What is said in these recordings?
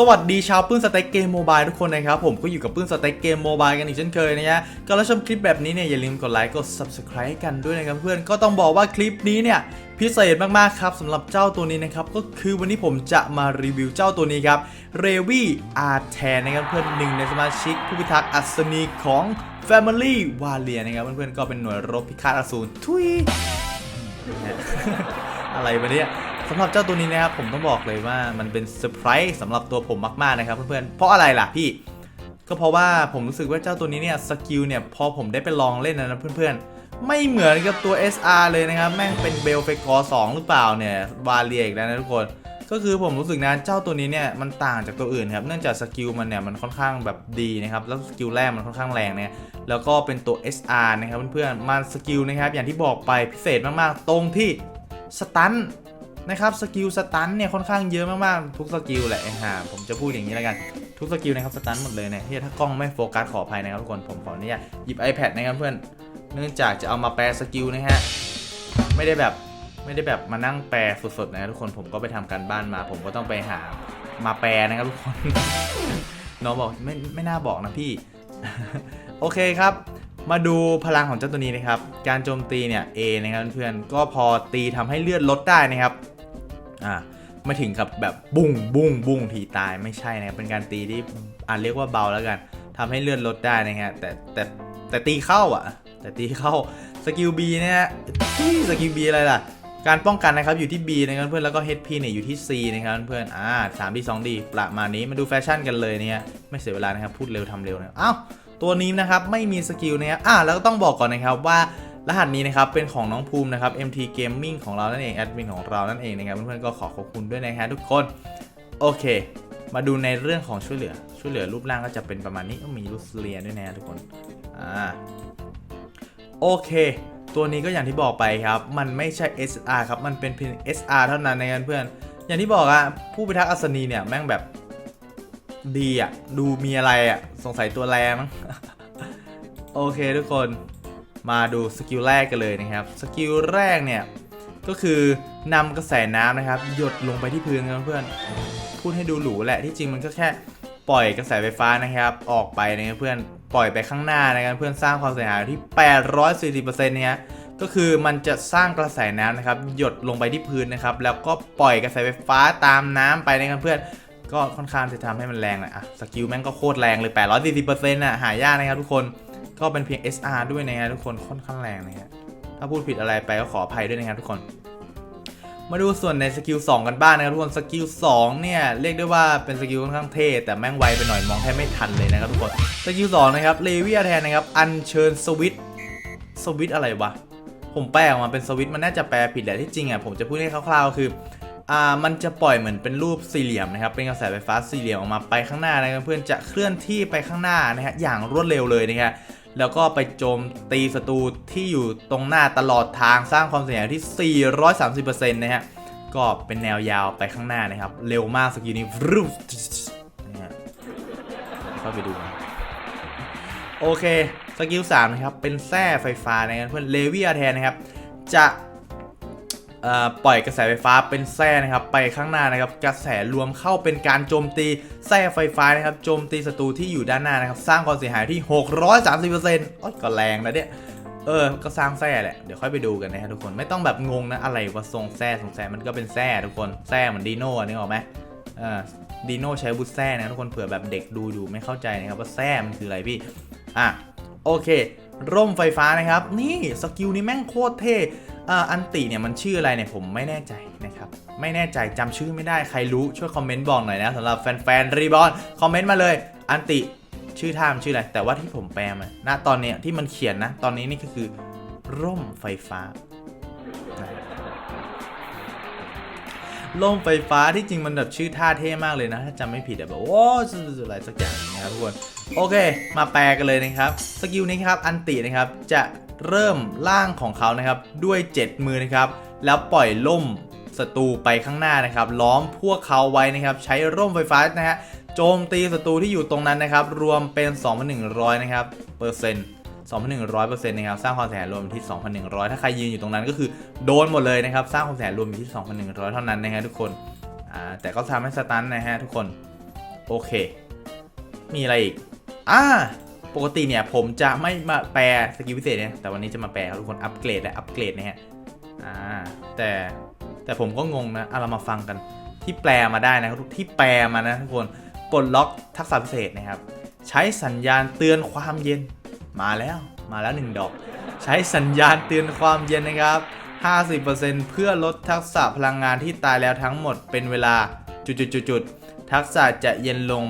สวัสดีชาวปื้นสเต็กเกมโมบายทุกคนนะครับ ผมก็อยู่กับปื้นสเต็กเกมโมบายกันอีกเช่นเคยนะฮะก็แล้วชมคลิปแบบนี้เนี่ยอย่าลืมกดไลค์กด subscribe กันด้วยนะครับเพื่อนก็ต้องบอกว่าคลิปนี้เนี่ยพิเศษมากๆครับสำหรับเจ้าตัวนี้นะครับก็คือวันนี้ผมจะมารีวิวเจ้าตัวนี้ครับเรวี่อาร์แทนนะครับเพื่อนหนึ่งในสมาชิกผู้พิทักษ์อัศนีของ Family w a r i o r นะครับเพื่อนๆก็เป็นหน่วยรบพิฆาตอสูรทุยอะไรมาเนี่ย สำหรับเจ้าตัวนี้นะครับผมต้องบอกเลยว่ามันเป็นเซอร์ไพรส์สำหรับตัวผมมากๆนะครับเพื่อนๆ เพราะอะไรล่ะพี่ ก็เพราะว่าผมรู้สึกว่าเจ้าตัวนี้เนี่ยสกิลเนี่ยพอผมได้ไปลองเล่นนะเพื่อนๆ ไม่เหมือนกับตัว SR เลยนะครับ แม่งเป็นเบลเฟกอร์2หรือเปล่าเนี่ยวาเรียอีกแล้วนะทุกคนก็คือผมรู้สึกนะเจ้าตัวนี้เนี่ยมันต่างจากตัวอื่นครับเนื่องจากสกิลมันเนี่ยมันค่อนข้างแบบดีนะครับแล้วสกิลแรกมันค่อนข้างแรงเนี่ยแล้วก็เป็นตัว SR นะครับเพื่อนๆมันสกิลนะครับอย่างที่บอกไปพิเศษมากๆ ตรงที่สตัน นะครับสกิลสตันเนี่ยค่อนข้างเยอะมากๆทุกสกิลแหละไอ้ห่าผมจะพูดอย่างนี้แล้วกันทุกสกิลนะครับสตันหมดเลยเนี่ยเฮียถ้ากล้องไม่โฟกัสขออภัยนะครับทุกคนผมขออนุญาตหยิบ iPad นะครับเพื่อนเนื่องจากจะเอามาแปลสกิลนะฮะไม่ได้แบบไม่ได้แบบมานั่งแปลสดๆนะครับทุกคนผมก็ไปทำการบ้านมา ผมก็ต้องไปหามาแปลนะครับทุกคนน้องบอกไม่ไม่น่าบอกนะพี่ โอเคครับ มาดูพลังของเจ้าตัวนี้นะครับ การโจมตีเนี่ย A นะครับเพื่อนๆก็พอตีทำให้เลือดลดได้นะครับ อ่าไม่ถึงกับแบบบุ้งบุ้งบุ้งทีตายไม่ใช่นะครับเป็นการตีที่อ่าเรียกว่าเบาแล้วกันทำให้เลือดลดได้นะฮะแต่แต่แต่ตีเข้าอะ แต่ตีเข้าสกิล B เนี่ยฮะอุ๊ยสกิล B อะไรล่ะ การป้องกันนะครับอยู่ที่ B นะครับเพื่อนแล้วก็ HP เนี่ยอยู่ที่ C นะครับเพื่อนอ่า3 D 2 D ประมาณนี้มาดูแฟชั่นกันเลยเนี่ยไม่เสียเวลานะครับพูดเร็วทำเร็วนะอ้าวตัวนี้นะครับไม่มีสกิลนะครับอ่าแล้วก็ต้องบอกก่อนนะครับว่า รหัสนี้นะครับเป็นของน้องภูมินะครับ MT Gaming ของเรานั่นเองแอดมินของเรานั่นเองนะครับเพื่อนๆก็ขอขอบคุณด้วยนะฮะทุกคนโอเค มาดูในเรื่องของช่วยเหลือ ช่วยเหลือรูปร่างก็จะเป็นประมาณนี้ก็มีลูสเลียด้วยนะทุกคนอ่าโอเค ตัวนี้ก็อย่างที่บอกไปครับ มันไม่ใช่ SR ครับ มันเป็นเพียง SR เท่านั้นนะครับเพื่อน อย่างที่บอกอะผู้พิทักษ์อัศนีเนี่ยแม่งแบบดีอะดูมีอะไรอะสงสัยตัวแรงมั้งโอเคทุกคน มาดูสกิลแรกกันเลยนะครับ สกิลแรกเนี่ยก็คือนำกระแสน้ำนะครับ หยดลงไปที่พื้นครับเพื่อน พูดให้ดูหรูแหละที่จริงมันก็แค่ปล่อยกระแสไฟฟ้านะครับ ออกไปนะครับเพื่อนปล่อยไปข้างหน้านะครับเพื่อนสร้างความเสียหายที่ 840%เนี่ยฮะก็คือมันจะสร้างกระแสน้ำนะครับ หยดลงไปที่พื้นนะครับ แล้วก็ปล่อยกระแสไฟฟ้าตามน้ำไปนะครับเพื่อนก็ค่อนข้างจะทำให้มันแรงแหละอะสกิลแม่งก็โคตรแรงเลย 840%น่ะหายากนะครับทุกคน ก็เป็นเพียง SR ด้วยนะฮะทุกคนค่อนข้างแรงนะฮะถ้าพูดผิดอะไรไปก็ขออภัยด้วยนะครับทุกคน มาดูส่วนในสกิล2กันบ้างนะครับทุกคนสกิล2เนี่ยเรียกได้ว่าเป็นสกิลค่อนข้างเท่แต่แม่งไวไปหน่อยมองแทบไม่ทันเลยนะครับทุกคนสกิล2นะครับเลเวียแทนนะครับอัญเชิญสวิตสวิตอะไรวะผมแปลออกมาเป็นสวิตมันน่าจะแปลผิดแหละที่จริงอะผมจะพูดให้คร่าวๆคืออ่ามันจะปล่อยเหมือนเป็นรูปสี่เหลี่ยมนะครับเป็นกระแสไฟฟ้าสี่เหลี่ยมออกมาไปข้างหน้านะครับเพื่อนจะเคลื่อนที่ไปข้างหน้านะฮะอย่างรวดเร็วเลยนะฮะ แล้วก็ไปโจมตีศัตรูที่อยู่ตรงหน้าตลอดทางสร้างความเสียหายที่ 430%นะฮะ ก็เป็นแนวยาวไปข้างหน้านะครับ เร็วมากสกิลนี้รูปนะฮะเข้าไปดูนะโอเค สกิล3นะครับ เป็นแส้ไฟฟ้านะครับเพื่อนเลวีอาแทนนะครับ จะ ปล่อยกระแสไฟฟ้าเป็นแส้นะครับไปข้างหน้านะครับกระแสรวมเข้าเป็นการโจมตีแส้ไฟฟ้านะครับโจมตีศัตรูที่อยู่ด้านหน้านะครับสร้างความเสียหายที่ 630%โอ้ยก็แรงนะเนี่ยเออ ก็สร้างแส้แหละ เดี๋ยวค่อยไปดูกันนะฮะทุกคน ไม่ต้องแบบงงนะ อะไรว่าทรงแส้ทรงแส้มันก็เป็นแส้ทุกคน แส้เหมือนดีโน่นึกออกไหมเออดีโน่ใช้บุตแส้นะทุกคนเผื่อแบบเด็กดูอยู่ไม่เข้าใจนะครับว่าแส้มันคืออะไรพี่ อะ โอเค ร่มไฟฟ้านะครับ นี่สกิลนี้แม่งโคตรเท่ อันติเนี่ยมันชื่ออะไรเนี่ยผมไม่แน่ใจนะครับ ไม่แน่ใจจำชื่อไม่ได้ใครรู้ช่วยคอมเมนต์บอกหน่อยนะสำหรับแฟนๆรีบอลคอมเมนต์มาเลย อันติชื่อท่ามชื่ออะไร แต่ว่าที่ผมแปลมาณตอนเนี้ยที่มันเขียนนะ ตอนนี้นี่ก็คือ ร่มไฟฟ้าร่มไฟฟ้าที่จริงมันแบบชื่อท่าเท่มากเลยนะ ถ้าจำไม่ผิดแบบโอ้อะไรสักอย่างนะครับทุกคน โอเค มาแปลกันเลยนะครับ สกิลนี้ครับ อันตินะครับจะ เริ่มล่างของเขานะครับด้วย 7 มือนะครับแล้วปล่อยล่มศัตรูไปข้างหน้านะครับล้อมพวกเขาไว้นะครับใช้ร่มไฟฟ้านะฮะโจมตีศัตรูที่อยู่ตรงนั้นนะครับรวมเป็น 2,100นะครับเปอร์เซ็นต์2,100%นะครับสร้างความเสียหายรวมอยู่ที่ 2,100 ถ้าใครยืนอยู่ตรงนั้นก็คือโดนหมดเลยนะครับ สร้างความเสียหายรวมอยู่ที่ 2,100 เท่านั้นนะฮะทุกคนแต่ก็ทำให้สตันนะฮะทุกคน โอเค มีอะไรอีกอ่า ปกติเนี่ยผมจะไม่มาแปลสกิลพิเศษเนี่ยแต่วันนี้จะมาแปลครับทุกคนอัปเกรดและอัปเกรดนะฮะอ่าแต่แต่ผมก็งงนะเอะเรามาฟังกันที่แปลมาได้นะครับที่แปลมานะทุกคนปลดล็อกทักษะพิเศษนะครับ ใช้สัญญาณเตือนความเย็นมาแล้วมาแล้วหนึ่งดอก ใช้สัญญาณเตือนความเย็นนะครับ 50%เพื่อลดทักษะพลังงานที่ตายแล้วทั้งหมดเป็นเวลาจุดๆๆทักษะจะเย็นลง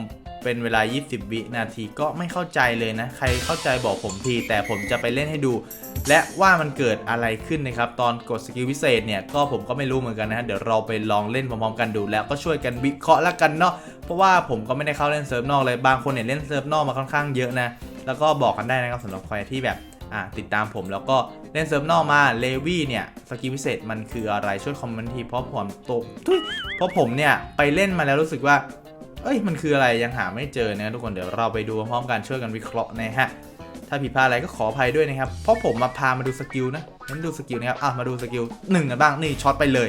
เป็นเวลา 20 วินาทีก็ไม่เข้าใจเลยนะ ใครเข้าใจบอกผมที แต่ผมจะไปเล่นให้ดู และว่ามันเกิดอะไรขึ้นนะครับ ตอนกดสกิลพิเศษเนี่ย ก็ผมก็ไม่รู้เหมือนกันนะเดี๋ยวเราไปลองเล่นพร้อมๆกันดู แล้วก็ช่วยกันวิเคราะห์ล้วกันเนาะเพราะว่าผมก็ไม่ได้เข้าเล่นเซิร์ฟนอกเลยบางคนเนี่ยเล่นเซิร์ฟนอกมาค่อนข้างเยอะนะแล้วก็บอกกันได้นะครับสำหรับใครที่แบบติดตามผมแล้วก็เล่นเซิร์ฟนอกมาเลวี่เนี่ยสกิลพิเศษมันคืออะไรช่วยคอมเมนต์ทีเพราะผมตกเพราะผมเนี่ยไปเล่นมาแล้วรู้สึกว่า เอ้ยมันคืออะไรยังหาไม่เจอนะทุกคนเดี๋ยวเราไปดูพร้อมกันช่วยกันวิเคราะห์นะฮะถ้าผิดพลาดอะไรก็ขออภัยด้วยนะครับ เพราะผมมาพามาดูสกิลนะนั้นดูสกิลนะครับอะมาดูสกิลหนึ่งกันบ้างนี่ช็อตไปเลย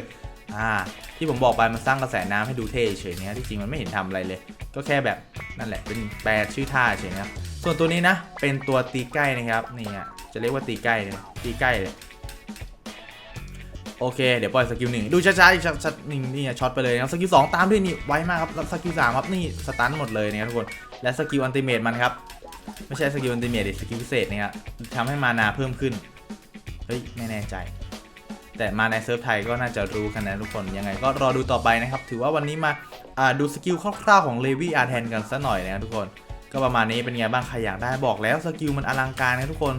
อ่าที่ผมบอกไปมันสร้างกระแสน้ำให้ดูเท่เฉยๆนะที่จริงมันไม่เห็นทำอะไรเลย ก็แค่แบบนั่นแหละเป็นแปลชื่อท่าเฉยนะครับส่วนตัวนี้นะเป็นตัวตีใกล้นะครับนี่ฮะจะเรียกว่าตีใกล้เลยตีใกล้เลย โอเค เดี๋ยวปล่อยสกิลหนึ่งดูช้าๆอีกชัดๆนี่นี่ช็อตไปเลยนะครับสกิลสองตามด้วยนี่ไวมากครับสกิลสามครับนี่สตันหมดเลยนะครับทุกคนและสกิลอันติเมตมันครับไม่ใช่สกิลอันติเมตดิสกิลพิเศษนะครับทำให้มานาเพิ่มขึ้นเฮ้ยไม่แน่ใจ แต่มาในเซิร์ฟไทยก็น่าจะรู้กันนะทุกคนยังไงก็รอดูต่อไปนะครับถือว่าวันนี้มาดูสกิลคร่าวๆของเลวี่อาร์แทนกันสัหน่อยนะครับทุกคนก็ประมาณนี้เป็นไงบ้างใครอยากได้บอกแล้วสกิลมันอลังการนะทุกคน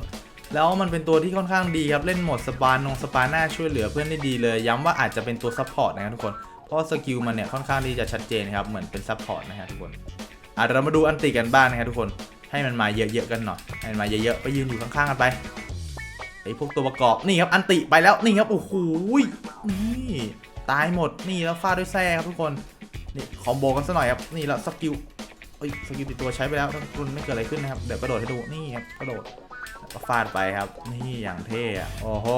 แล้วมันเป็นตัวที่ค่อนข้างดีครับ เล่นหมดสปานงสปาหน้าช่วยเหลือเพื่อนได้ดีเลย ย้ำว่าอาจจะเป็นตัวซัพพอร์ตนะครับทุกคน เพราะสกิลมันเนี่ยค่อนข้างที่จะชัดเจนครับ เหมือนเป็นซัพพอร์ตนะครับทุกคนอะเรามาดูอันติกันบ้างนะครับทุกคน ให้มันมาเยอะๆกันหน่อย ให้มันมาเยอะๆ ไปยืนอยู่ข้างๆกันไปไอ้พวกตัวประกอบนี่ครับอันติไปแล้วนี่ครับโอ้โหนี่ตายหมดนี่แล้วฟาดด้วยแซ่ครับทุกคนนี่คอมโบกันซะหน่อยครับนี่แล้วสกิลเอ้ยสกิลติดตัวใช้ไปแล้วทุกคนไม่เกิดอะไรขึ้นนะครับเดี๋ยวกระโดดให้ดูนี่ครับกระโดด ก็ฟาดไปครับ นี่อย่างเท่อะโอ้โห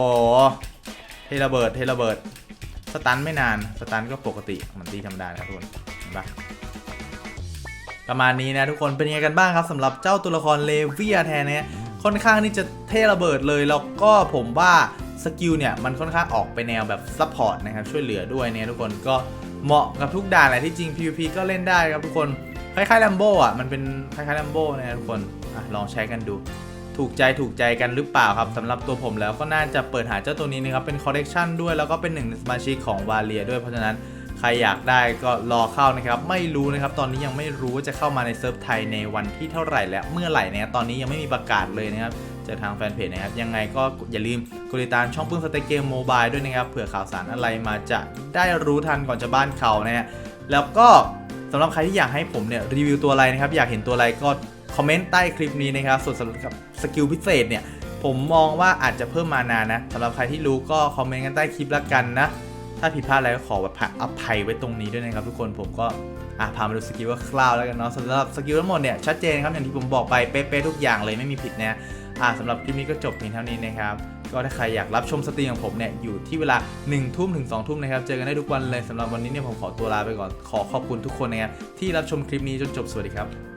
เทระเบิด เทระเบิด สตันไม่นาน สตันก็ปกติเหมือนตีธรรมดานะครับทุกคนเห็นปะประมาณนี้นะทุกคน เป็นยังไงกันบ้างครับสำหรับเจ้าตัวละครเลเวียแทนเนี่ยค่อนข้างที่จะเทระเบิดเลย แล้วก็ผมว่าสกิลเนี่ยมันค่อนข้างออกไปแนวแบบซัพพอร์ตนะครับช่วยเหลือด้วยเนี่ยทุกคนก็เหมาะกับทุกด่านแหละที่จริง PVP ก็เล่นได้ครับทุกคน คล้ายๆ Lambo อะมันเป็นคล้ายๆ Lambo นะทุกคนอลองใช้กันดู ถูกใจถูกใจกันหรือเปล่าครับสำหรับตัวผมแล้วก็น่าจะเปิดหาเจ้าตัวนี้นะครับเป็นคอลเลกชันด้วยแล้วก็เป็นหนึ่งในสมาชิกของวาเลียด้วยเพราะฉะนั้นใครอยากได้ก็รอเข้านะครับไม่รู้นะครับตอนนี้ยังไม่รู้ว่าจะเข้ามาในเซิร์ฟไทยในวันที่เท่าไหร่และเมื่อไหร่นะครับตอนนี้ยังไม่มีประกาศเลยนะครับจากทางแฟนเพจนะครับยังไงก็อย่าลืมกดติดตามช่องปื้มสเต็กเกมโมบายด้วยนะครับเผื่อข่าวสารอะไรมาจะได้รู้ทันก่อนจะบ้านเขานะฮะแล้วก็สำหรับใครที่อยากให้ผมเนี่ยรีวิวตัวอะไรนะครับอยากเห็นตัวอะไรก็ อมเมนต์ใต้คลิปนี้นะครับ ส่วนสำหรับสกิลพิเศษเนี่ย ผมมองว่าอาจจะเพิ่มมานานะสำหรับใครที่รู้ก็คอมเมนต์กันใต้คลิปละกันนะ ถ้าผิดพลาดอะไรก็ขอแบบอภัยไว้ตรงนี้ด้วยนะครับทุกคนผมก็อะพามาดูสกิลว่าคร่าวแล้วกันเนาะสำหรับสกิลทั้งหมดเนี่ยชัดเจนครับอย่างที่ผมบอกไปเป๊ะๆทุกอย่างเลยไม่มีผิดนะอะสำหรับคลิปนี้ก็จบเพียงเท่านี้นะครับก็ถ้าใครอยากรับชมสตรีมของผมเนี่ยอยู่ที่เวลา1ทุ่มถึง2ทุ่มนะครับเจอกันได้ทุกวันเลยสำหรับวันนี้เนี่ยผมขอตัวลาไปก่อนขอขอบคุณทุกคนนะครับที่รับชมคลิปนี้จนจบสวัสดีครับ